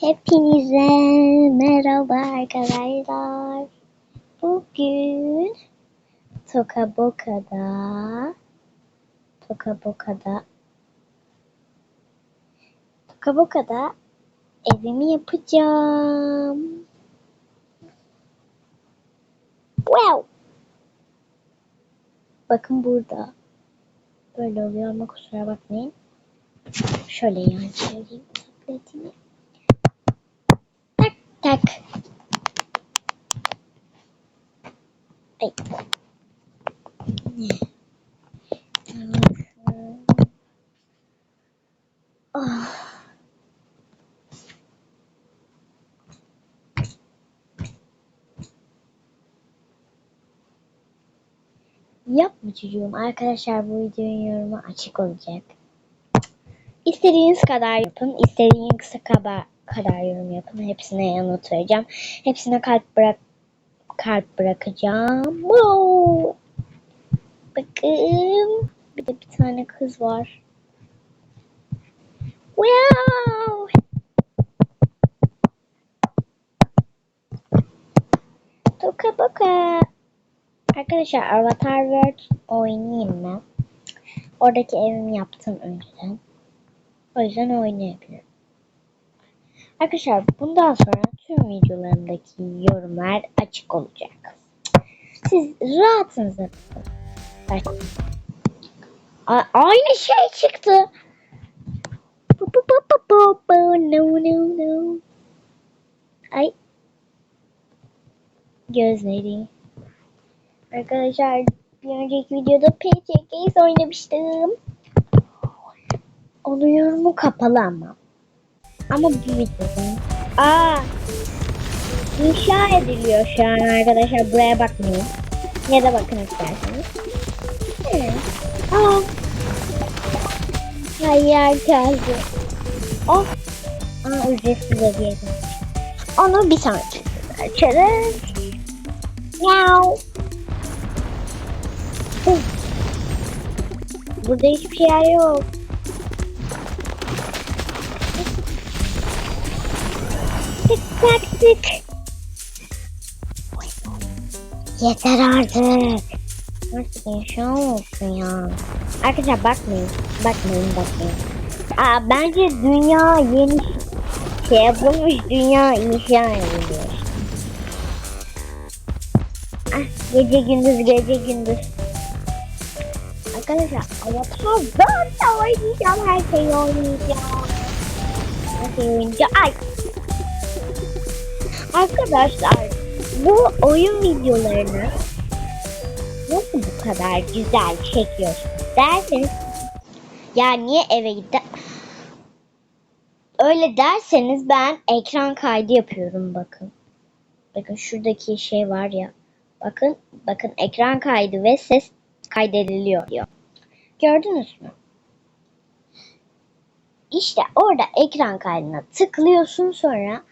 Hepinize merhaba arkadaşlar. Bugün Toka Boka'da Toka Boka'da Toka Boka'da evimi yapacağım. Wow. Bakın burada. Böyle oluyor ama kusura bakmayın. Şöyle yan çevireyim tabletimi. Tak. Ay. Ah. Yapma çocuğum. Arkadaşlar bu videonun yorumu açık olacak. İstediğiniz kadar yapın. istediğiniz kadar, kadar yorum yapın. Hepsine yanıt vereceğim. Hepsine kalp bırak kalp bırakacağım. Wow. Bakın. Bir de bir tane kız var. Wow. Toka boka. Arkadaşlar Avatar World oynayayım mı? Oradaki evimi yaptım önceden. O yüzden oynayabilirim. Arkadaşlar bundan sonra tüm videolarımdaki yorumlar açık olacak. Siz. A- aynı şey çıktı. Ay. Gözleri. Arkadaşlar bir önceki videoda PCK'yi oynamıştım. Onun yorumu kapalı ama. Ama videoda. Aa! İnşa ediliyor şu an arkadaşlar. Buraya bakmayın. Ya da bakın isterseniz. Evet. Aa! Hayır geldi. Oh! Aa ücretsiz hediye. Onu bir videoda açarız. Miau. Burada hiçbir şey yok. Tak tık. Yeter artık. Nasıl inşa olsun ya? Arkadaşlar bakmayın. Bakmayın bakmayın. Aa, bence dünya yeni şey yapılmış dünya inşa ediliyor. Ah, gece gündüz gece gündüz. Arkadaşlar Avatar ben de oynayacağım her şeyi oynayacağım. Her şeyi oynayacağım. Ay. Arkadaşlar bu oyun videolarını nasıl bu kadar güzel çekiyorsunuz derseniz ya niye eve gitti? Öyle derseniz ben ekran kaydı yapıyorum bakın. Bakın şuradaki şey var ya. Bakın bakın ekran kaydı ve ses kaydediliyor diyor. Gördünüz mü? İşte orada ekran kaydına tıklıyorsun sonra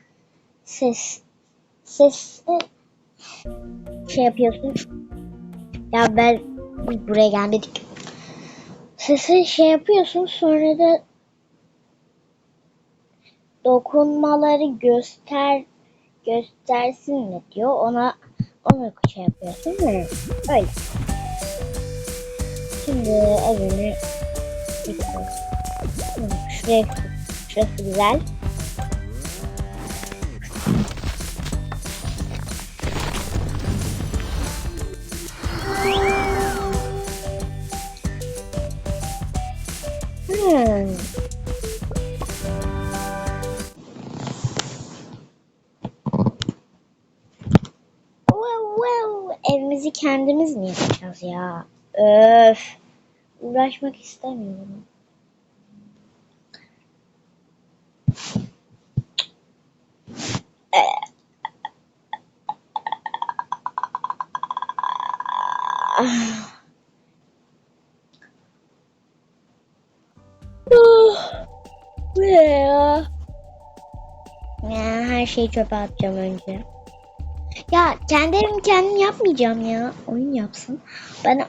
ses ses şey yapıyorsun. Ya ben buraya gelmedik. Sesi şey yapıyorsun sonra da dokunmaları göster göstersin mi diyor. Ona onu şey yapıyorsun. Hı, Öyle. Şimdi evini Şuraya şurası güzel. Ya? Öf. Uğraşmak istemiyorum. Ah. Ne ya? Ya her şeyi çöpe atacağım önce. Ya kendi evimi kendim yapmayacağım ya. Oyun yapsın. Ben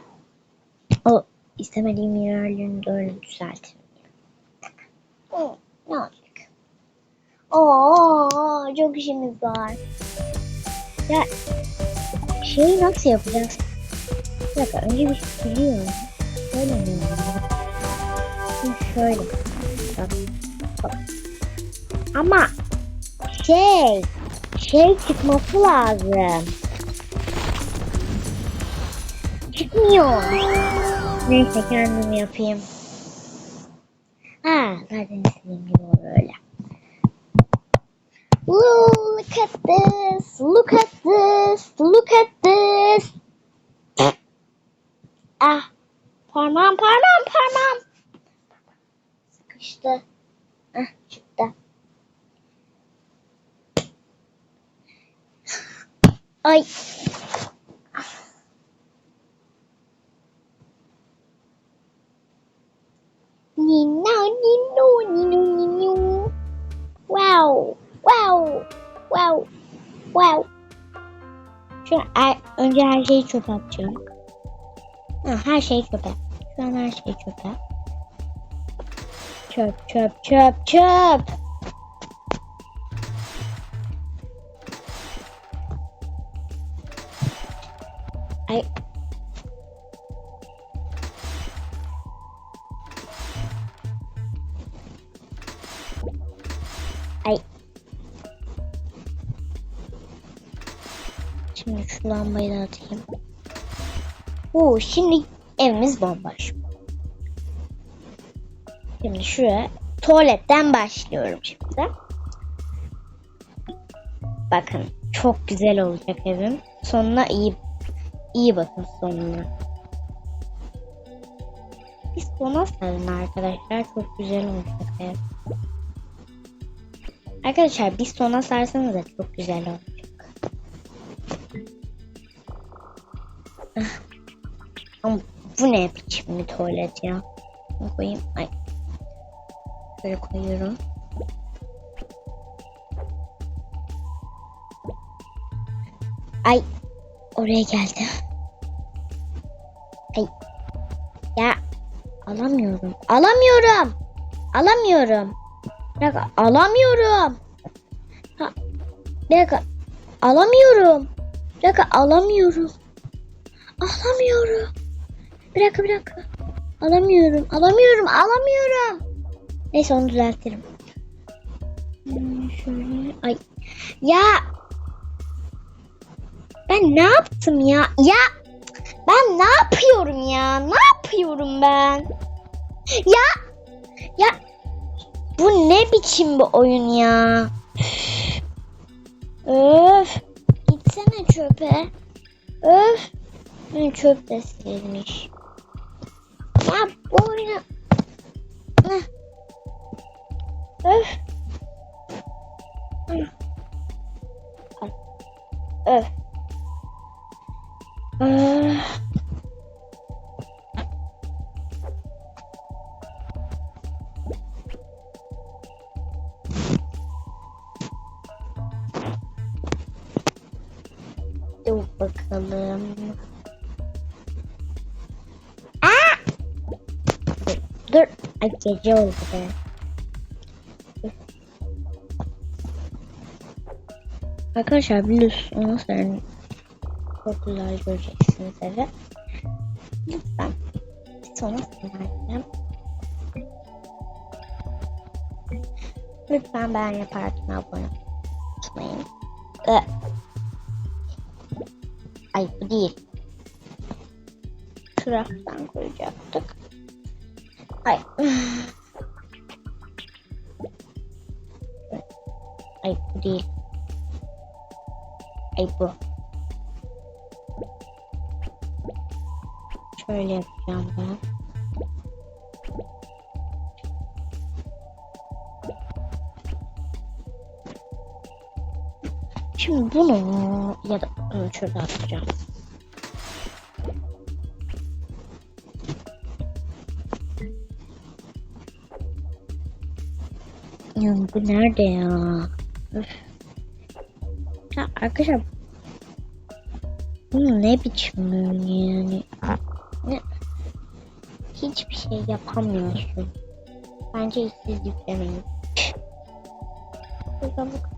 o istemediğim yerlerini böyle düzeltirim. Hı, ne olacak? Oo, çok işimiz var. Ya şeyi nasıl yapacağız? Bir dakika önce bir siliyorum. Şöyle mi? Şöyle. Bak, bak. Ama şey şey çıkması lazım. Çıkmıyor. Neyse kendim yapayım. Ha zaten istediğim gibi olur öyle. Look at this, look at this, look at önce her şeyi çöpe atacağım. Ha, her şey çöpe. Şu an her şey çöpe. Çöp, çöp, çöp, çöp. Şimdi şu lambayı da atayım. Oo, şimdi evimiz bomboş. Şimdi şuraya tuvaletten başlıyorum şimdi. Bakın çok güzel olacak evim. Sonuna iyi iyi bakın sonuna. Biz sona sarın arkadaşlar. Çok güzel olacak ev. Arkadaşlar biz sona sarsanız da çok güzel olacak. Bu ne biçim bir tuvalet ya. Bunu koyayım. Ay. Şöyle koyuyorum. Ay. Oraya geldi. Ay. Ya. Alamıyorum. Alamıyorum. Alamıyorum. Bir dakika. Alamıyorum. Ha. Bir. Alamıyorum. Bir dakika. Alamıyorum. Alamıyorum. Bir dakika. Alamıyorum. Alamıyorum. Alamıyorum. Neyse onu düzeltirim. Hmm, şöyle. Ay. Ya. Ben ne yaptım ya? Ya. Ben ne yapıyorum ya? Ne yapıyorum ben? Ya. Ya. Bu ne biçim bir oyun ya? Öf. Gitsene çöpe. Öf. Ben çöp de silmiş. Ya bu oyunu... Öf. Öf. Öf. Dur bakalım. Dur. Ay gece oldu be. Arkadaşlar biliyorsunuz yani çok güzel göreceksiniz evi. Lütfen sonra sinirlendim. Lütfen ben yaparken abone olmayın. Ee, Ay bu değil. Şurasından koyacaktık. Ay. Ay bu değil. Ay bu. Şöyle yapacağım ben. Şimdi bunu ya da şurada atacağım. Ya bu nerede ya? Öf. Ya arkadaşlar bu ne biçim yani? Ne? Hiçbir şey yapamıyorsun. Bence siz yüklemeyin. Burada bak.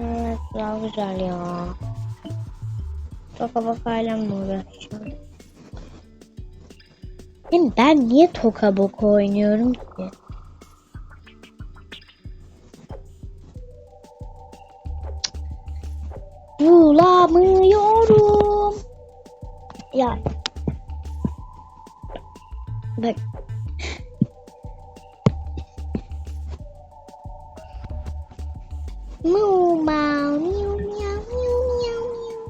Evet, daha güzel ya. Toka bakayla mı uğraşacağım? Hem ben niye toka boka oynuyorum ki? Bak. Moo mau miu miau miu miau miu.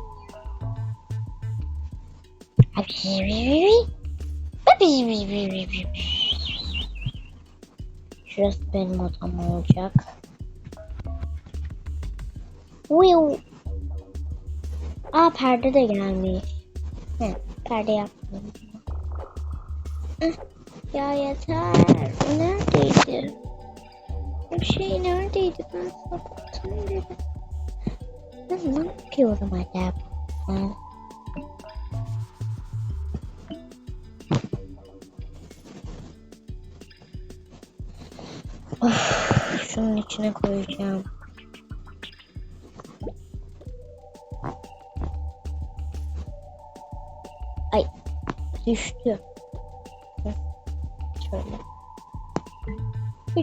Şurası benim odam olacak. Wiu. Aa perde de gelmiş. He, perde yaptım. Ya yeter. Neredeydi? Bu şey neredeydi? Ben sattım dedi. Ben ne yapıyorum acaba? Ben... Of, şunun içine koyacağım. Ay düştü.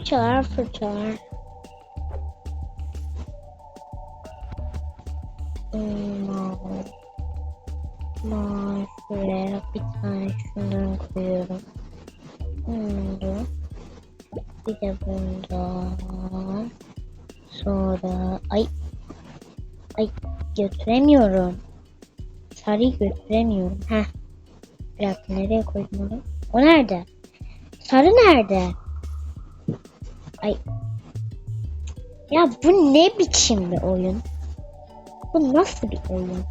Fırçalar fırçalar. Hmm, mavi. Şuraya bir tane şundan koyuyorum. Bunu. Bir de bundan. Sonra ay ay götüremiyorum. Sarıyı götüremiyorum. Heh. Bir dakika nereye koydum onu? O nerede? Sarı nerede? Ay. Ya bu ne biçim bir oyun? Bu nasıl bir oyun?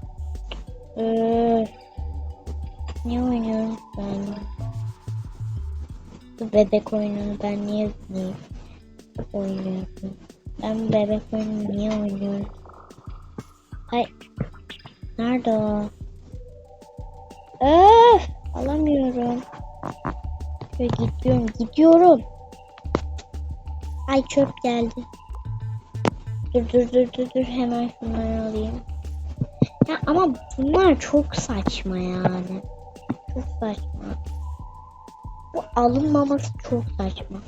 Ee, ne oynuyorum ben? Bu bebek oyununu ben niye niye oynuyorum? Ben bebek oyununu niye oynuyorum? Ay. Nerede o? Öf! Alamıyorum. Şöyle gidiyorum, gidiyorum. Ay çöp geldi. Dur dur dur dur dur hemen şunları alayım. Ya ama bunlar çok saçma yani. Çok saçma. Bu alınmaması çok saçma.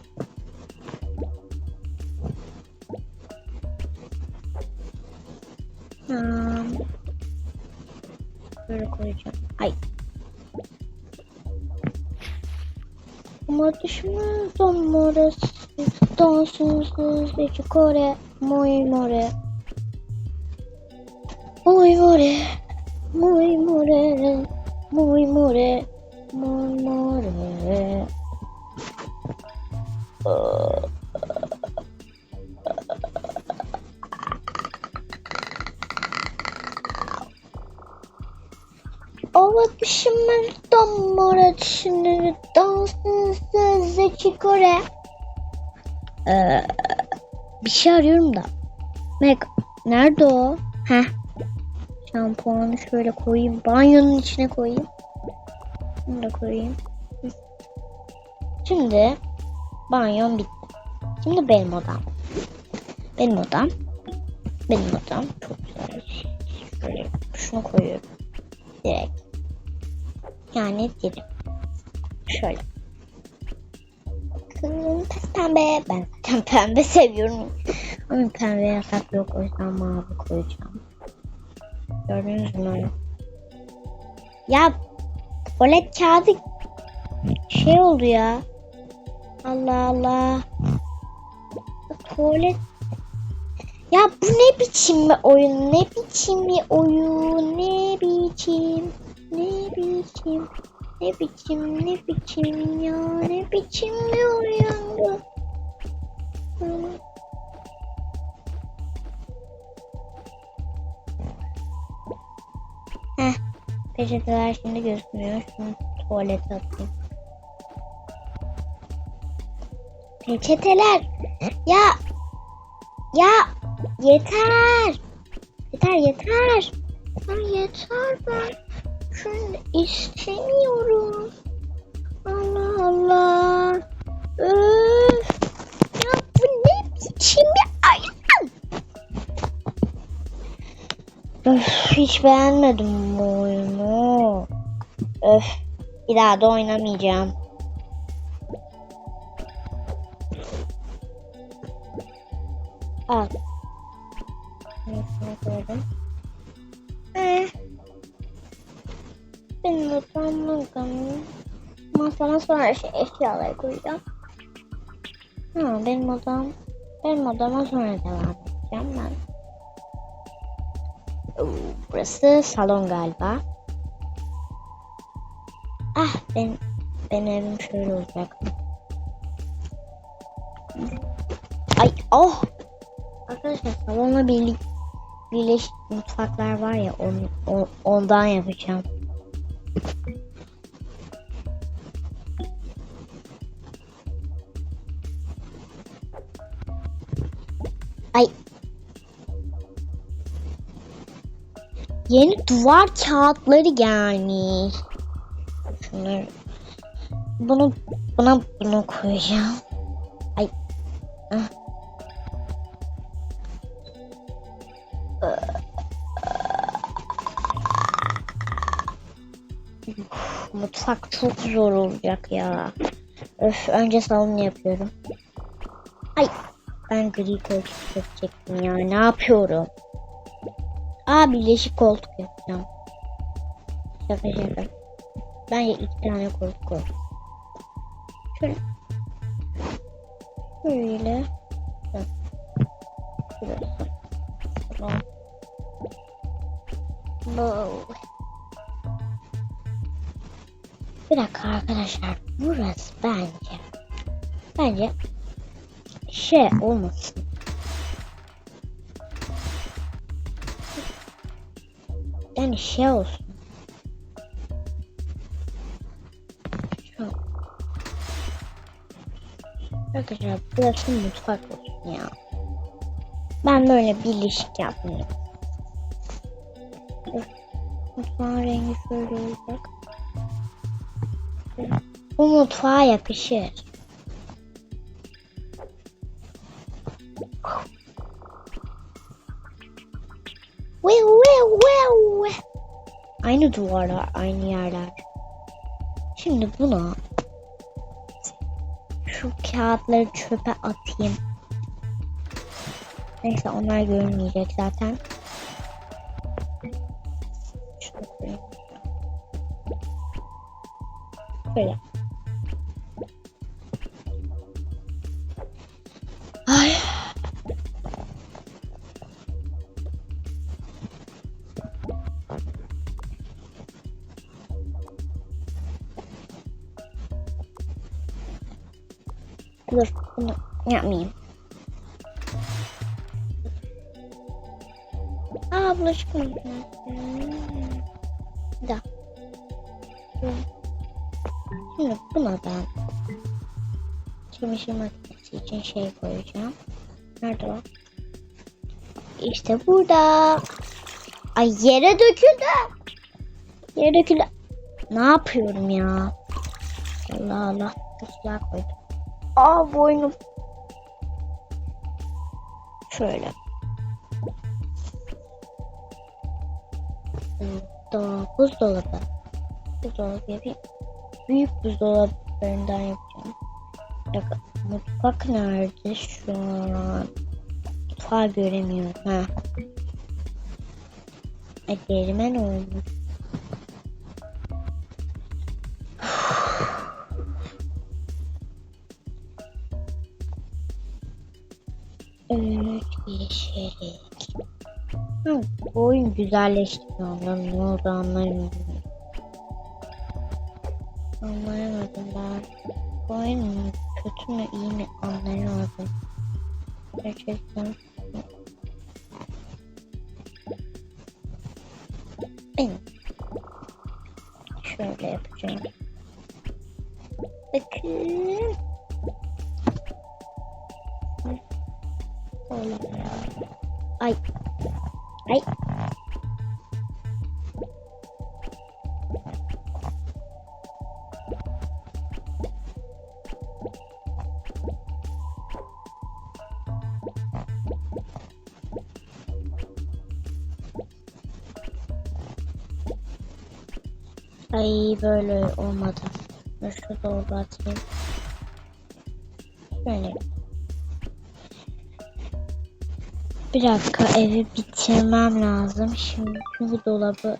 Tamam. Böyle koyacağım. Ay. Ama düşmez amores. Dansınız de Kore. Muy more. Muy more. Muy more. Muy more. Muy more. Ova düşmez damara düşünür dansınız de Kore. Ee, bir şey arıyorum da. Meg nerede o? Heh. Şampuanı şöyle koyayım. Banyonun içine koyayım. Bunu da koyayım. Şimdi banyon bitti. Şimdi benim odam. Benim odam. Benim odam. Çok güzel. Şöyle şunu koyuyorum. Direkt. Yani direkt. Şöyle. Kız pembe. Ben zaten pembe seviyorum. Ama pembe yasak yok. O yüzden mavi koyacağım. Gördünüz mü? Ya tuvalet kağıdı şey oldu ya. Allah Allah. Tuvalet ya bu ne biçim bir oyun? Ne biçim bir oyun? Ne biçim? Ne biçim? Ne biçim? Ne biçim ya? Ne biçim bir oyun bu? Heh. Peçeteler şimdi gözükmüyor. Şunu tuvalete atayım. Peçeteler. Ya. Ya. Yeter. Yeter yeter. Ya yeter ben. Şunu istemiyorum. Allah Allah. Öf. Bir ayağım? Öf, hiç beğenmedim bu oyunu. Öf, bir daha da oynamayacağım. Al. Neyse koydum. Ee, benim odam buradan. Masadan sonra şey, eşyaları koyacağım. Ha, benim odam. Benim odama sonra devam edeceğim ben. Burası salon galiba. Ah ben benim evim şöyle olacak. Ay oh. Arkadaşlar salonla birlik birleşik mutfaklar var ya onu, o- ondan yapacağım. Yeni duvar kağıtları gelmiş. Şunları bunu buna bunu koyacağım. Ay. Mutfak çok zor olacak ya. Öf, önce salon yapıyorum. Ay, ben gri koltuk yapacaktım ya. Ne yapıyorum? Aa birleşik koltuk yapacağım. Şaka şaka. Bence iki tane koltuk koy. Şöyle. Hı. Şurası. Bu. Bir dakika arkadaşlar. Burası bence. Bence şey olmasın. Yani şey olsun. Şu. Arkadaşlar burası mutfak olsun ya. Ben böyle birleşik yapmayayım. Dur. Mutfağın rengi şöyle olacak. Bu mutfağa yakışır. Aynı duvarlar, aynı yerler. Şimdi buna şu kağıtları çöpe atayım. Neyse onlar görünmeyecek zaten. Koyayım. Böyle. Aa bulaşık makinesi. Da. Şimdi buna ben çamaşır makinesi için şey koyacağım. Nerede o? İşte burada. Ay yere döküldü. Yere döküldü. Ne yapıyorum ya? Allah Allah. Silah koydum. Aa boynum. Şöyle. Buzdolabı. Buzdolabı yapayım. Büyük buzdolaplarından yapacağım. Dakika, mutfak nerede şu an? Mutfağı göremiyorum. Ha. E, değirmen olmuş. Oyun güzelleştiriyor. Ondan ne oldu anlayamadım. Anlayamadım ben. Oyun kötü mü iyi mi anlayamadım. Gerçekten. Ben şöyle yapacağım. Bakın. Oğlum ya. Ay. Ay. Ay böyle olmadı. Şu dolaba atayım. Böyle. Bir dakika evi bitirmem lazım. Şimdi bu dolabı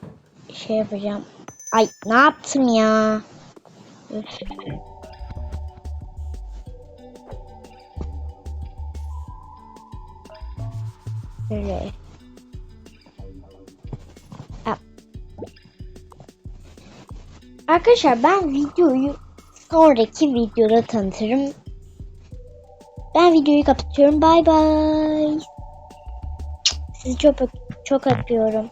şey yapacağım. Ay ne yaptım ya? Üf. Böyle. Arkadaşlar ben videoyu sonraki videoda tanıtırım. Ben videoyu kapatıyorum. Bay bay. Sizi çok çok öpüyorum.